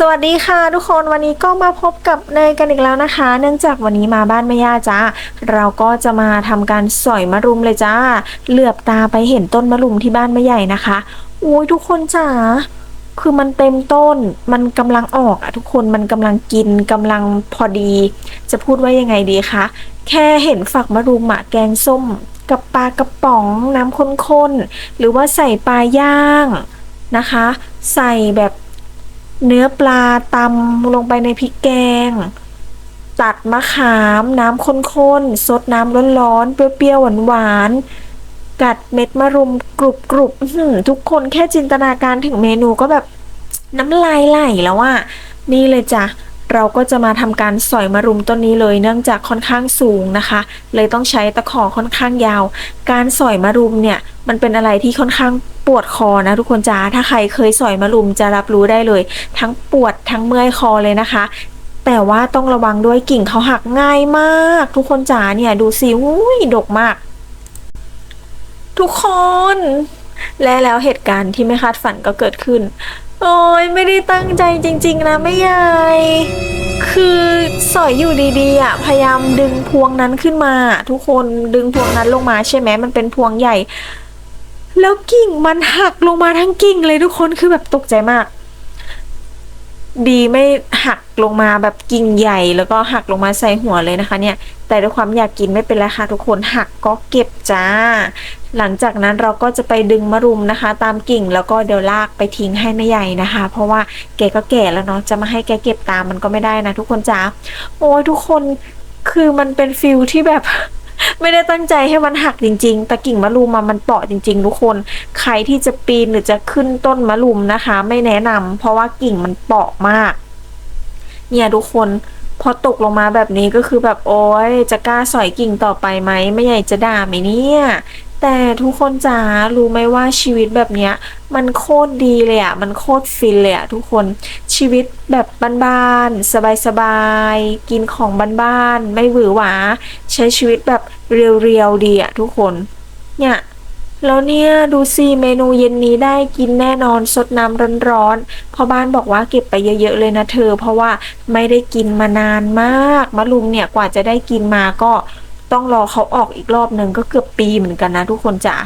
สวัสดีค่ะทุกคนวันนี้ก็มาพบกับเนยกันอีกแล้วนะคะ เนื่องจากวันนี้มาบ้านแม่ย่าจ้าเราก็จะมาทำการสอยมะรุมเลยจ้า เหลือบตาไปเห็นต้นมะรุมที่บ้านแม่ใหญ่นะคะโอ้ยทุกคนจ้าคือมันเต็มต้นมันกำลังออกอะทุกคนมันกำลังกินกำลังพอดี จะพูดว่ายังไงดีคะแค่เห็นฝักมะรุมอะแกงส้ม กับปลากระป๋องน้ำข้นๆหรือว่าใส่ปลาย่างนะคะ ใส่แบบ เนื้อปลาตำลงไปในพริกแกง ตัดมะขามน้ำข้นๆซดน้ำร้อนๆเปรี้ยวๆหวานๆกัดเม็ดมะรุมกรุบกรุบทุกคนแค่จินตนาการถึงเมนูก็แบบน้ำลายไหลแล้วอะนี่เลยจ้ะ เราก็จะมาทำการสอยมะรุมต้นนี้เลย เนื่องจากค่อนข้างสูงนะคะ เลยต้องใช้ตะขอค่อนข้างยาว การสอยมะรุมเนี่ยมันเป็นอะไรที่ค่อนข้างปวดคอนะทุกคนจ้าถ้าใครเคยสอยมะรุมจะรับรู้ได้เลย ทั้งปวดทั้งเมื่อยคอเลยนะคะแต่ว่าต้องระวังด้วยกิ่งเขาหักง่ายมาก ทุกคนจ๋าเนี่ยดูสิอุ้ยดกมาก ทุกคน และแล้วเหตุการณ์ที่ไม่คาดฝันก็เกิดขึ้น โอ้ยไม่ได้ตั้งใจจริง ๆ นะไม่ใหญ่คือสอยอยู่ดีๆอะพยายามดึงพวงนั้นขึ้นมา ทุกคนดึงพวงนั้นลงมาใช่ไหมมันเป็นพวงใหญ่ แล้วกิ่งมันหักลงมาทั้งกิ่งเลยทุกคนคือแบบตกใจมาก ดีไม่หักลงมาแบบกิ่งใหญ่แล้วก็หักลงมาใส่หัวเลยนะคะเนี่ย แต่ด้วยความอยากกินไม่เป็นไรค่ะทุกคนหักก็เก็บจ้า หลังจากนั้นเราก็จะไปดึงมะรุมนะคะ ตามกิ่งแล้วก็เดี๋ยวลากไปทิ้งให้แม่ใหญ่นะคะ เพราะว่าแกก็แก่แล้วเนาะจะมาให้แกเก็บตามมันก็ไม่ได้นะทุกคนจ้าโอ้ยทุกคนคือมันเป็นฟิลที่แบบ ไม่ได้ตั้งใจให้มันหักจริง ๆ แต่กิ่งมะรุมมามันเปราะจริง ๆ ทุกคน ใครที่จะปีนหรือจะขึ้นต้นมะรุมนะคะ ไม่แนะนำเพราะว่ากิ่งมันเปราะมาก เนี่ยทุกคนพอตกลงมาแบบนี้ก็คือแบบโอ๊ยจะกล้าสอยกิ่งต่อไปไหมไม่ใหญ่จะด่าไหมเนี่ย แต่ทุกคนจ๋ารู้ไหมว่าชีวิตแบบเนี้ย มันโคตรดีเลยอะมันโคตรฟินเลยอะทุกคนชีวิตแบบบ้านๆสบายๆกินของบ้านๆไม่หวือหวา ใช้ชีวิตแบบเรียวๆดีอะทุกคนเนี่ยแล้วเนี่ยดูสิเมนูเย็นนี้ได้กินแน่นอนสดน้ำร้อนๆพ่อบ้านบอกว่าเก็บไปเยอะๆเลยนะเธอ เพราะว่าไม่ได้กินมานานมากมะลุมเนี่ยกว่าจะได้กินมาก็ ต้องรอเขาออกอีกรอบหนึ่งก็เกือบปีเหมือนกันนะทุกคนจ้ะ